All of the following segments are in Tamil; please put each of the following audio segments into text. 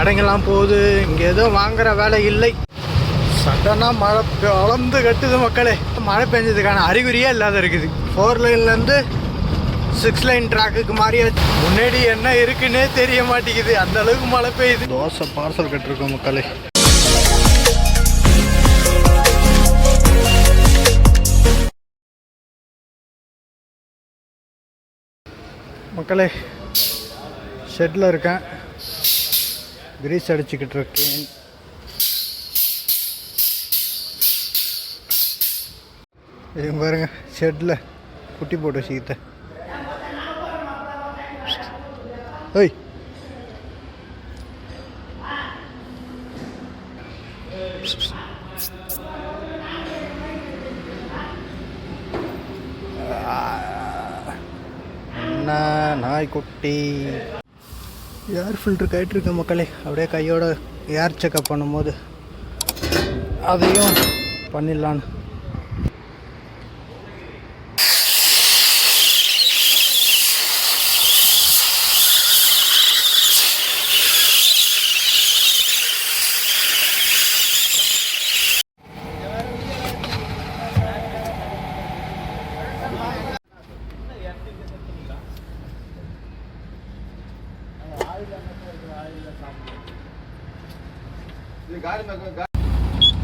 கடைங்கெல்லாம் போகுது. இங்கே எதுவும் வாங்குற வேலை இல்லை. சடனாக மழை வளர்ந்து கட்டுது மக்களே. மழை பெஞ்சதுக்கான அறிகுறியே இல்லாத இருக்குது. ஃபோர் லைன்லேருந்து சிக்ஸ் லைன் ட்ராக்குக்கு மாறியாச்சு. முன்னாடி என்ன இருக்குன்னே தெரிய மாட்டேங்குது. அந்த அளவுக்கு மழை பெய்யுது. தோசை பார்சல் கட்டிருக்கோம் மக்களே. மக்களே ஷெட்டில் இருக்கேன். கிரீஸ் அடிச்சுக்கிட்டு இருக்கேன். இது பாருங்க ஷெட்டில் குட்டி போட்டு வச்சுக்கிட்ட ஓய். என்ன நாய்க்குட்டி. ஏர் ஃபில்டர் கேட்டிருக்க மக்களே. அப்படியே கையோட ஏர் செக்கப் பண்ணும்போது அதையும் பண்ணிடலான்னு.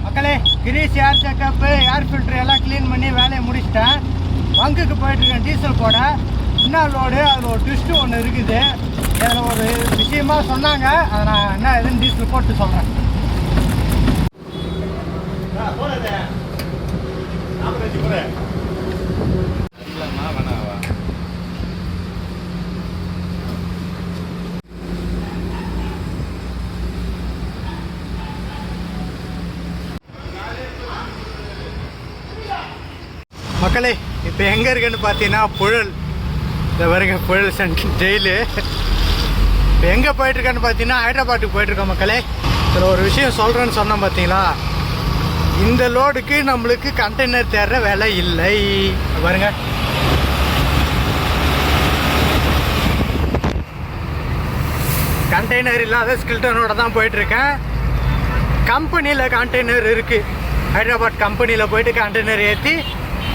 மக்களே grease air checkup air filter எல்லாம் க்ளீன் பண்ணி வேலையை முடிச்சிட்டேன். பங்குக்கு போயிட்டுருக்கேன் டீசல் போட. இன்னும் லோடு அதில் ஒரு ட்விஸ்ட்டு ஒன்று இருக்குது. அதில் ஒரு விஷயமா சொன்னாங்க. அதை நான் என்ன எதுன்னு டீசல் போட்டு சொல்கிறேன் மக்களே இப்போ எங்கே இருக்குன்னு பார்த்தீங்கன்னா புழல். இந்த பாருங்க புழல் சென்ட் ஜெயிலு. இப்போ எங்கே போயிட்டுருக்கேன்னு பார்த்தீங்கன்னா ஹைதராபாத்துக்கு போயிட்டுருக்கோம் மக்களே. இதில் ஒரு விஷயம் சொல்கிறேன்னு சொன்னோம் பார்த்தீங்களா இந்த லோடுக்கு நம்மளுக்கு கண்டெய்னர் தேடுற வேலை இல்லை. பாருங்க. கண்டெய்னர் இல்லாத ஸ்கில்டனோட தான் போயிட்டுருக்கேன். கம்பெனியில் கண்டெய்னர் இருக்குது ஹைதராபாத் கம்பெனியில் போயிட்டு கண்டெய்னர் ஏற்றி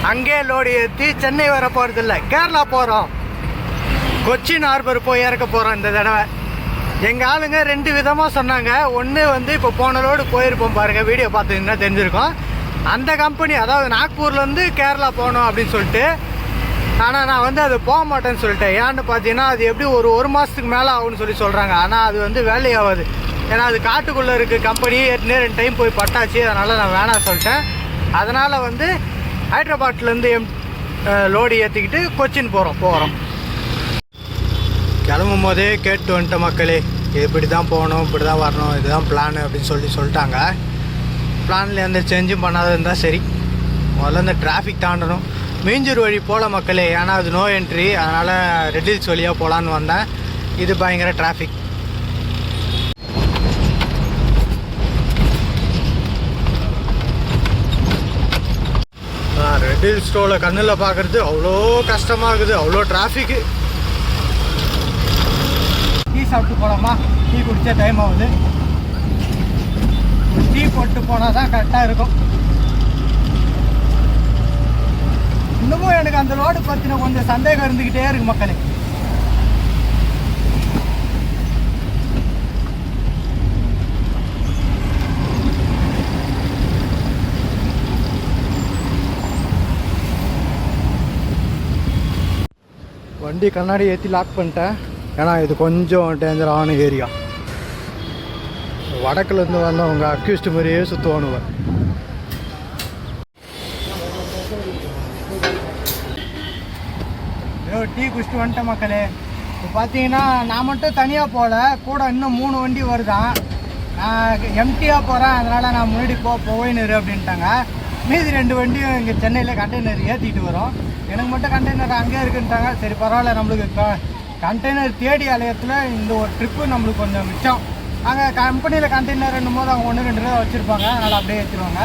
அங்கே லோடு ஏற்றி சென்னை வர போகிறதில்ல கேரளா போகிறோம் கொச்சின் ஹார்பர் போய் இறக்க போகிறோம் இந்த தடவை. எங்கள் ஆளுங்க ரெண்டு விதமாக சொன்னாங்க. ஒன்று வந்து இப்போ போன லோடு போயிருப்போம் பாருங்கள் வீடியோ பார்த்தீங்கன்னா தெரிஞ்சிருக்கோம். அந்த கம்பெனி அதாவது நாக்பூர்லேருந்து கேரளா போகணும் அப்படின்னு சொல்லிட்டு ஆனால் நான் வந்து அது போக மாட்டேன்னு சொல்லிட்டேன். ஏன்னு பார்த்தீங்கன்னா அது எப்படி ஒரு ஒரு மாதத்துக்கு மேலே ஆகும்னு சொல்லி சொல்கிறாங்க ஆனால் அது வந்து வேலையாகாது. ஏன்னா அது காட்டுக்குள்ளே இருக்குது கம்பெனி ஏற்கனவே ரெண்டு டைம் போய் பட்டாச்சு. அதனால் நான் வேணாம் சொல்லிட்டேன். அதனால் வந்து ஹைதராபாத்லேருந்து எம் லோடு ஏற்றிக்கிட்டு கொச்சின் போகிறோம் போகிறோம். கிளம்பும் போதே கேட்டு வந்துட்ட மக்களே. இப்படி தான் போகணும் இப்படி தான் வரணும் இதுதான் பிளான் அப்படின்னு சொல்லி சொல்லிட்டாங்க. பிளானில் எந்த சேஞ்சும் பண்ணாத இருந்தால் சரி. முதல்ல இந்த டிராஃபிக் தாண்டணும். மீஞ்சூர் வழி போகல மக்களே ஏன்னா அது நோ என்ட்ரி அதனால் ரெட்டில்ஸ் வழியாக போகலான்னு வந்தேன். இது பயங்கர டிராஃபிக் ரெட் ஹில் ஸ்டோவில் கண்ணில் பார்க்குறது அவ்வளோ கஷ்டமாக இருக்குது. அவ்வளோ டிராஃபிக்கு டீ சாப்பிட்டு போகலாமா டீ குடித்த டைம் ஆகுது. டீ போட்டு போனால் தான் கரெக்டாக இருக்கும். இன்னமும் எனக்கு அந்த லோடு பற்றின கொஞ்சம் சந்தேகம் இருந்துக்கிட்டே இருக்கு மக்களே. வண்டி கண்ணாடி ஏற்றி லாக் பண்ணிட்டேன். ஏன்னா இது கொஞ்சம் டேஞ்சரான ஏரியா வடக்குலேருந்து வந்தவங்க அக்யூஸ்ட் மாதிரியே சுற்றுவானுவ டீ குடிச்சிட்டு வந்துட்டேன் மக்களே. இப்போ பார்த்தீங்கன்னா நான் மட்டும் தனியாக போகல. கூட இன்னும் மூணு வண்டி வருதான் நான் எம்டியாக போகிறேன் அதனால் நான் முன்னாடி போ போயின்னு அப்படின்ட்டாங்க. மீதி ரெண்டு வண்டியும் இங்கே சென்னையில் கண்டெய்னர் ஏற்றிட்டு வரோம். எனக்கு மட்டும் கண்டெய்னர் அங்கேயே இருக்குன்ட்டாங்க. சரி பரவாயில்ல நம்மளுக்கு கண்டெய்னர் தேடி அலையத்தில் இந்த ஒரு ட்ரிப்பு நம்மளுக்கு கொஞ்சம் மிச்சம். அங்கே கம்பெனியில் கண்டெய்னர் என்னும் போது அவங்க ஒன்று ரெண்டு ரூபா வச்சுருப்பாங்க. அதனால் அப்படியே ஏற்றிடுவாங்க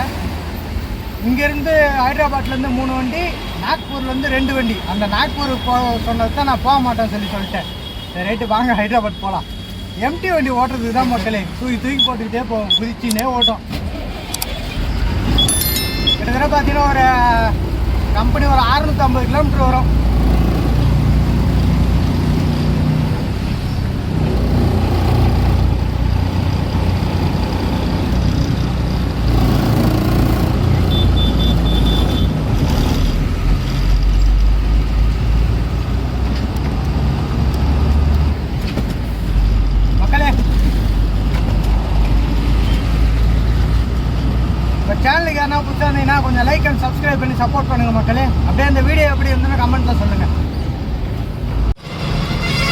இங்கேருந்து ஹைதராபாத்லேருந்து மூணு வண்டி நாக்பூர்லேருந்து ரெண்டு வண்டி. அந்த நாக்பூர் போ சொன்னது தான் நான் போக மாட்டேன்னு சொல்லி சொல்லிட்டேன். சரி ரைட்டு வாங்க ஹைதராபாத் போகலாம் எம்டி வண்டி ஓட்டுறதுக்கு தான் மக்களே. தூக்கி தூக்கி போட்டுக்கிட்டே போவோம். குதிச்சின்னே ஓட்டும். கிட்டத்தட்ட பார்த்தீங்கன்னா ஒரு கம்பெனி ஒரு அறுநூத்தி ஐம்பது கிலோமீட்டர் வரும் மக்களே இப்போ சேனலுக்கு யாரா புதுசாக இருந்தீங்கன்னா கொஞ்சம் லைக் அண்ட் சப்ஸ்கிரைப் பண்ணி சப்போர்ட் பண்ணுங்க மக்களே. அப்படியே இந்த வீடியோ எப்படி இருந்ததுன்னு கமெண்ட்டில் சொல்லுங்கள்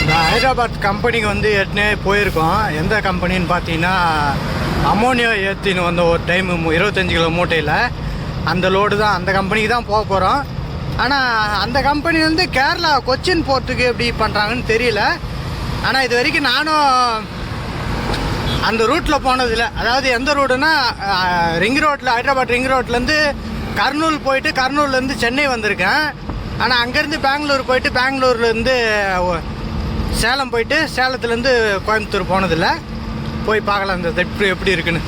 இந்த ஹைதராபாத் கம்பெனிக்கு வந்து ஏற்கனவே போயிருக்கோம். எந்த கம்பெனின்னு பார்த்தீங்கன்னா அமோனியா ஏற்றின்னு வந்த ஒரு டைம் இருபத்தஞ்சி கிலோ மூட்டையில். அந்த லோடு தான் அந்த கம்பெனிக்கு தான் போக போகிறோம் ஆனால் அந்த கம்பெனி வந்து கேரளா கொச்சின் போகிறதுக்கு எப்படி பண்ணுறாங்கன்னு தெரியல. ஆனால் இது வரைக்கும் நானும் அந்த ரூட்டில் போனதில்லை. அதாவது எந்த ரோடுனா ரிங் ரோட்டில் ஹைதராபாத் ரிங் ரோட்லேருந்து கர்னூல் போயிட்டு கர்னூல்லேருந்து சென்னை வந்திருக்கேன். ஆனால் அங்கேருந்து பெங்களூர் போயிட்டு பெங்களூர்லேருந்து சேலம் போயிட்டு சேலத்துலேருந்து கோயம்புத்தூர் போனதில்லை. போய் பார்க்கலாம் இந்த எப்படி எப்படி இருக்குன்னு.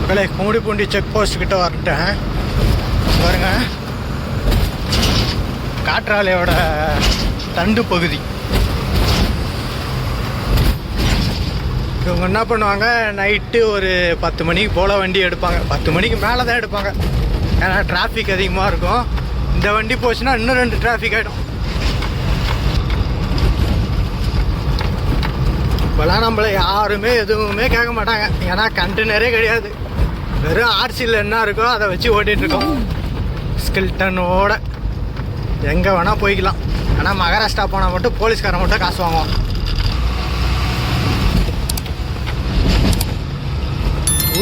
மகளே கும்மிடிப்பூண்டி செக் போஸ்ட் கிட்ட வரட்டேன். பாருங்க. காற்றாலையோட தண்டு பகுதி. இவங்க என்ன பண்ணுவாங்க நைட்டு ஒரு பத்து மணிக்கு போல் வண்டி எடுப்பாங்க. பத்து மணிக்கு மேலே தான் எடுப்பாங்க. ஏன்னா டிராஃபிக் அதிகமாக இருக்கும். இந்த வண்டி போச்சுன்னா இன்னும் ரெண்டு டிராஃபிக் ஆகிடும் இப்போலாம் நம்மளை யாருமே எதுவுமே கேட்க மாட்டாங்க. ஏன்னா கண்டெய்னரே கிடையாது. வெறும் ஆர்சியில் என்ன இருக்கோ அதை வச்சு ஓட்டிகிட்ருக்கோம் ஸ்கில்டனோட எங்கே வேணால் போய்க்கலாம். ஆனால் மகாராஷ்டிரா போனால் மட்டும் போலீஸ்காரன் மட்டும் காசு வாங்குவான்.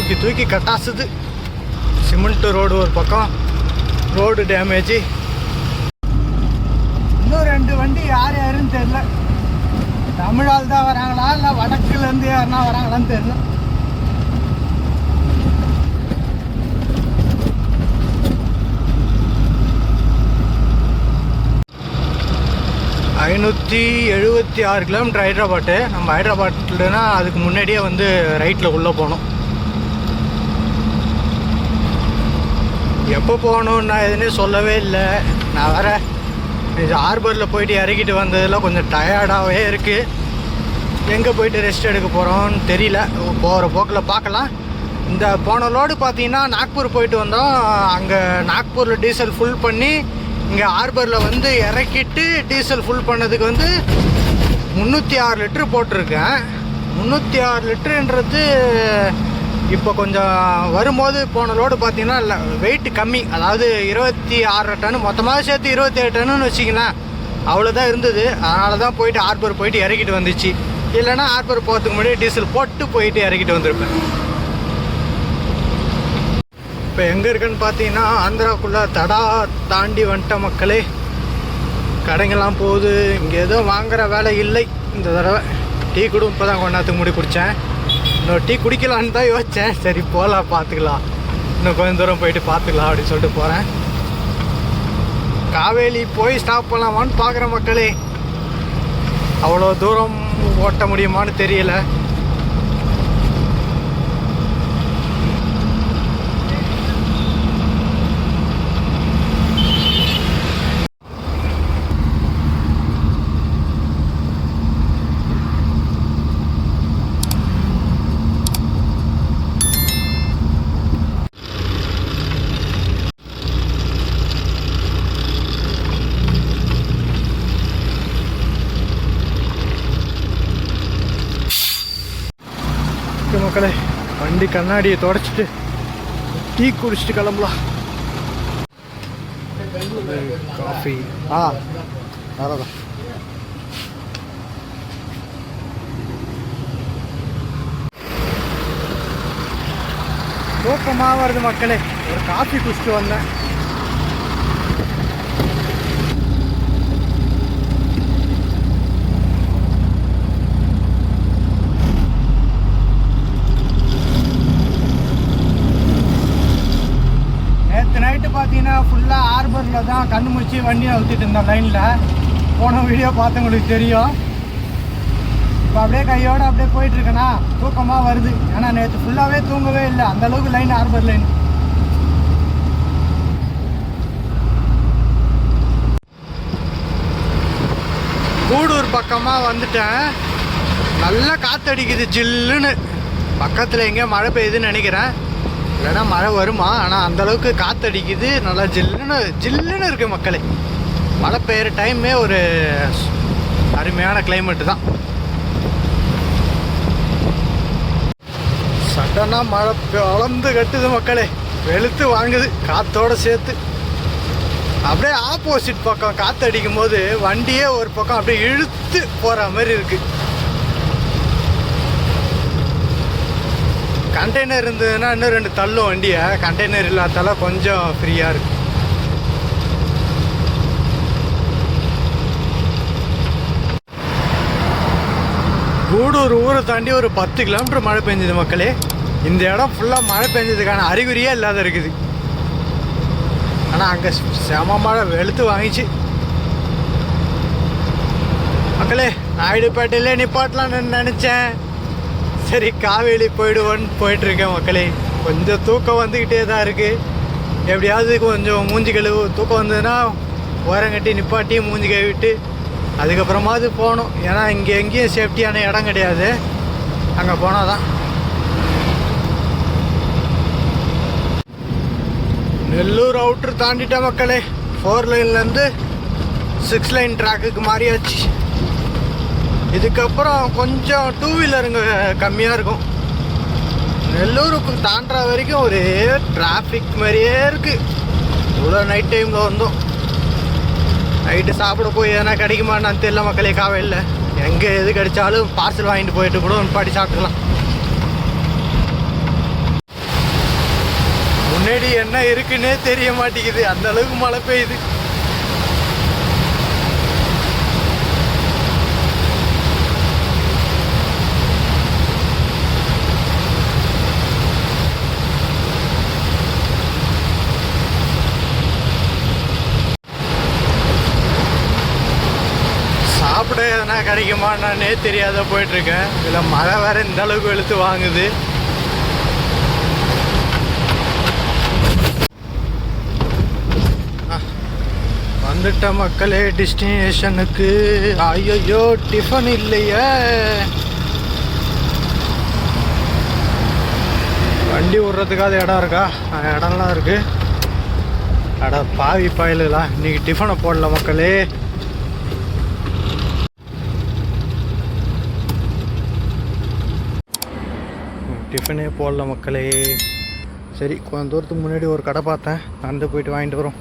தூக்கி தூக்கி கட்டாசுது. சிமெண்ட்டு ரோடு ஒரு பக்கம். ரோடு டேமேஜ் இன்னும் ரெண்டு வண்டி யார் யாருன்னு தெரில தமிழால் தான் வராங்களா? இல்லை வடக்குலேருந்து யாருன்னா வராங்களான்னு தெரில ஐநூற்றி எழுபத்தி ஆறு கிலோமீட்டர் ஹைதராபாத்து நம்ம ஹைதராபாத்லனா அதுக்கு முன்னாடியே வந்து ரைட்டில் உள்ளே போனோம் எப்போ போகணும்னு நான் எதுனே சொல்லவே இல்லை. நான் வேற இது ஹார்பரில் போயிட்டு இறக்கிட்டு வந்ததில் கொஞ்சம் டயர்டாகவே இருக்குது எங்கே போயிட்டு ரெஸ்ட் எடுக்க போகிறோம்னு தெரியல. போகிற போக்கில் பார்க்கலாம். இந்த போன லோடு பார்த்தீங்கன்னா நாக்பூர் போயிட்டு வந்தோம். அங்கே நாக்பூரில் டீசல் ஃபுல் பண்ணி இங்கே ஹார்பரில் வந்து இறக்கிட்டு டீசல் ஃபுல் பண்ணதுக்கு வந்து முந்நூற்றி ஆறு லிட்ரு போட்டிருக்கேன். முந்நூற்றி ஆறு லிட்டருன்றது இப்போ கொஞ்சம் வரும்போது போன லோடு பார்த்தீங்கன்னா இல்லை வெயிட் கம்மி. அதாவது இருபத்தி ஆறு டன்னு மொத்தமாக சேர்த்து இருபத்தி ஏழு டன்னுன்னு வச்சிங்களேன் அவ்வளோதான் இருந்தது. அதனால தான் போயிட்டு ஹார்பர் போயிட்டு இறக்கிட்டு வந்துச்சு. இல்லைன்னா ஹார்பர் போகிறதுக்கு முன்னாடி டீசல் போட்டு போயிட்டு இறக்கிட்டு வந்திருப்பேன். இப்போ எங்கே இருக்குன்னு பார்த்தீங்கன்னா ஆந்திராக்குள்ளே தடா தாண்டி வந்துட்ட மக்களே கடைங்கெல்லாம் போகுது. இங்கே எதுவும் வாங்குகிற வேலை இல்லை. இந்த தடவை டீ கூட இப்போ தான் கொண்டாத்துக்கு முடி குடித்தேன் இன்னும் டீ குடிக்கலான்னு தான் யோசித்தேன் சரி போகலாம் பார்த்துக்கலாம். இன்னும் கொஞ்சம் தூரம் போயிட்டு பார்த்துக்கலாம் அப்படின்னு சொல்லிட்டு போகிறேன் காவேரி போய் ஸ்டாப் பண்ணலாமான்னு பார்க்குற மக்களே. அவ்வளோ தூரம் ஓட்ட முடியுமான்னு தெரியல. ஓகே மக்களே. வண்டி கண்ணாடியை தொடச்சிட்டு டீ குடிச்சிட்டு கிளம்பலாம். காஃபி. ஆ அவ்வளோதான் தூக்கமாக வருது மக்களே. ஒரு காஃபி குடிச்சிட்டு வந்தேன். நேற்று தான் கண்ணு முடிச்சு வண்டியை ஊற்றிட்டு இருந்தோம் லைனில் போன வீடியோ பார்த்தவங்களுக்கு தெரியும். இப்போ அப்படியே கையோடு அப்படியே போயிட்டுருக்கேனா தூக்கமாக வருது. ஏன்னா நேற்று ஃபுல்லாகவே தூங்கவே இல்லை. அந்த அளவுக்கு லைன் ஹார்பர் லைன் கூடூர் பக்கமாக வந்துட்டேன். நல்லா காற்றடிக்குது ஜில்லுன்னு. பக்கத்தில் எங்கேயோ மழை பெய்யுதுன்னு நினைக்கிறேன். இல்லைன்னா மழை வருமா? ஆனால் அந்தளவுக்கு காற்றடிக்குது காத்தடிக்குது. நல்லா ஜில்லுன்னு ஜில்லுன்னு இருக்குது மக்களே. மழை பெய்கிற டைமே ஒரு அருமையான கிளைமேட்டு தான். சடனாக மழை வளர்ந்து கட்டுது மக்களே. வெளுத்து வாங்குது காத்தோட சேர்த்து. அப்படியே ஆப்போசிட் பக்கம் காற்று அடிக்கும் போது வண்டியே ஒரு பக்கம் அப்படியே இழுத்து போகிற மாதிரி இருக்குது கண்டெய்னர் இருந்ததுன்னா இன்னும் ரெண்டு தள்ளும் வண்டியை. கண்டெய்னர் இல்லாதால கொஞ்சம் ஃப்ரீயாக இருக்கு. கூடூர் ஊரை தாண்டி ஒரு பத்து கிலோமீட்டர் மழை பெஞ்சது மக்களே. இந்த இடம் ஃபுல்லாக மழை பெஞ்சதுக்கான அறிகுறியே இல்லாத இருக்குது. ஆனால் அங்கே செம மழை வெளுத்து வாங்கிச்சு. மக்களே நாயுடுப்பேட்டையிலே நிப்பாட்டலாம்னு நினச்சேன். சரி காவேரி போயிடுவோன்னு போயிட்டுருக்கேன் மக்களே. கொஞ்சம் தூக்கம் வந்துக்கிட்டே தான் இருக்குது எப்படியாவது கொஞ்சம் மூஞ்சி கழுவு. தூக்கம் வந்ததுன்னா ஓரங்கட்டி நிப்பாட்டி மூஞ்சி கழுவிட்டு அதுக்கப்புறமாவது போகணும். ஏன்னா இங்கே எங்கேயும் சேஃப்டியான இடம் கிடையாது. அங்கே போனால் தான் நெல்லூர் அவுட்ரு தாண்டிட்ட மக்களே. ஃபோர் லைன்லேருந்து சிக்ஸ் லைன் ட்ராக்குக்கு மாறியாச்சு. இதுக்கப்புறம் கொஞ்சம் டூ வீலருங்க கம்மியாக இருக்கும். நெல்லூருக்கு தாண்டா வரைக்கும் ஒரே டிராஃபிக் மாதிரியே இருக்குது இவ்வளோ நைட் டைமில் வந்தோம். நைட்டு சாப்பிட போய் எதனா கிடைக்குமான்னு தெரியல மக்களே காவையில் எங்கே எது கிடைச்சாலும் பார்சல் வாங்கிட்டு போயிட்டு கூட பாடி சாப்பிட்டுக்கலாம். முன்னாடி என்ன இருக்குன்னே தெரிய மாட்டேங்குது. அந்த அளவுக்கு மழை பெய்யுது. சாப்பிட கிடைக்குமான்னே தெரியாத போயிட்டுருக்கேன். இதில் மழை வேற இந்த அளவுக்கு எழுத்து வாங்குது. வந்துட்ட மக்களே டெஸ்டினேஷனுக்கு ஐயோ டிஃபன் இல்லையே. வண்டி விட்றதுக்காவது இடம் இருக்கா? இடம்லாம் இருக்குது அட பாவி பாயிலாம் இன்றைக்கி டிஃபனை போடல மக்களே. டிஃபனே போடல மக்களே. சரி கொஞ்சம் தூரத்துக்கு முன்னாடி ஒரு கடை பார்த்தேன். நடந்து போயிட்டு வாங்கிட்டு வரோம்.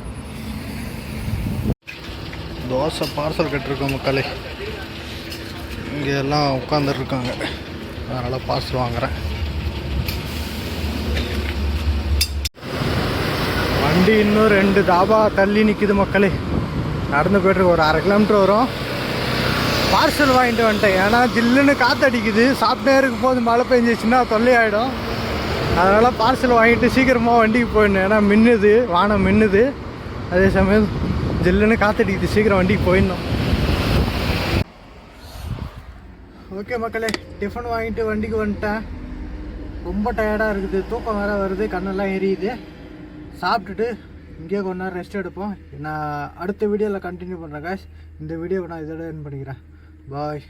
தோசை பார்சல் கட்டிருக்கோம் மக்களே. இங்கே எல்லாம் உட்காந்துருக்காங்க அதனால் பார்சல் வாங்குறேன். வண்டி இன்னும் ரெண்டு தாபா தள்ளி நிற்கிது மக்களே. நடந்து போய்ட்டுருக்கு ஒரு அரை கிலோமீட்டர் வரும். பார்சல் வாங்கிட்டு வந்துட்டேன். ஏன்னா ஜில்லுன்னு காற்றடிக்குது சாப்பிட்டே இருக்கும் போது மழை பெஞ்சிச்சுன்னா தொல்லையாயிடும். அதனால் பார்சல் வாங்கிட்டு சீக்கிரமாக வண்டிக்கு போயிடணும். ஏன்னா மின்னுது வானம் மின்னுது. அதே சமயம் ஜில்லுன்னு காற்றடிக்குது சீக்கிரம் வண்டிக்கு போயிடணும். ஓகே மக்களே டிஃபன் வாங்கிட்டு வண்டிக்கு வந்துட்டேன். ரொம்ப டயர்டாக இருக்குது. தூக்கம் வேறு வருது. கண்ணெல்லாம் எரியுது. சாப்பிட்டுட்டு இங்கேயே கொஞ்ச நேரம் ரெஸ்ட் எடுப்போம். நான் அடுத்த வீடியோவில் கண்டினியூ பண்ணுறேன் காஷ் இந்த வீடியோவை நான் இதோட என் பண்ணிக்கிறேன். Bye.